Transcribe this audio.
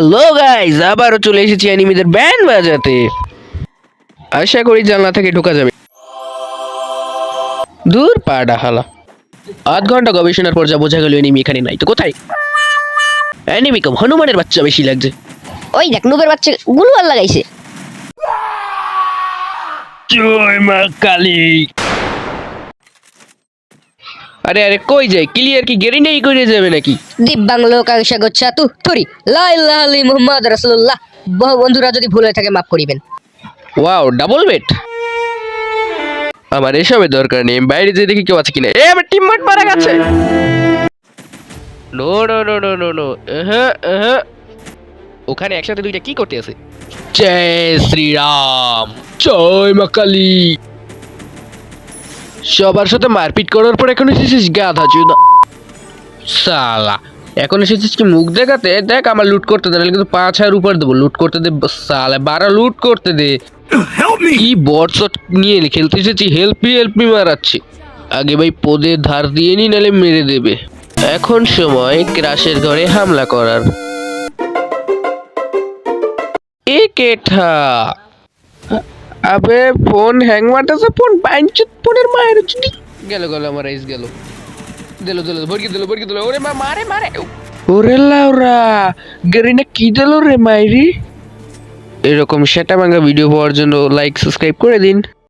Hello guys আবারও চলে এসেছি অ্যানিমিদের ব্যান্ড বাজাতে। আশা করি জানলা থেকে ঢোকা যাবে। দূর পাডা হালা। আধ ঘণ্টা গবেষণার পর যা বোঝা গেল অ্যানিমি এখানে নাই তো কোথায়? অ্যানিমি কম হনুমানের বাচ্চা বেশি লাগছে। ওই দেখ নুবের বাচ্চা গুলুয়ার লাগাইছে। জয় মা কালী। আরে আরে কই যায়? ক্লিয়ার কি? গেরি নেই করে যাবে নাকি? দিব্যাং লোকাংশা গচ্ছা তু থুরি। লা ইলাহা ইল্লা মুহাম্মদ রাসূলুল্লাহ। বহু বন্ধুরা যদি ভুল হয়ে থাকে মাফ করিবেন। ওয়াও ডাবল বেট আমার এসবের দরকার নেই বাইরে যেয়ে দেখি কেউ আছে কিনা। এ আমার টিমমেট মারা গেছে। No no no no no no ওখানে একসাথে দুইটা কি করতে আছে? জয় শ্রীরাম। জয় মা কালী সবার সাথে মারপিট করার পর এখন এসেছিস গাধা চুদা। সালা এখন এসেছিস কি মুখ দেখাতে? দেখ আমার লুট করতে দে নাহলে কিন্তু পাঁচ হাজার উপর দেবো। লুট করতে দে সালা বারা লুট করতে দে। কি বটসট নিয়ে খেলতে এসেছি হেল্প মি হেল্প মি মারাচ্ছি। আগে ভাই পদের ধার দিয়ে নি নাহলে মেরে দেবে। এখন সময় ক্রাশের ঘরে হামলা করার। এ কেঠা? আবে ফোন হ্যাং মারতেছে ফোন বাইঞ্চুত ফোনের মায়ের চুটি গেল গেল আমার আইস গেল। দিল দিল ভরকি দিল ভরকি দিল। ওরে মা মারে মারে। ওরে লাউরা গেরিনা কি দিল রে মাইরি? এরকম সেটা ভাঙা ভিডিও পাওয়ার জন্য লাইক সাবস্ক্রাইব করে দিন।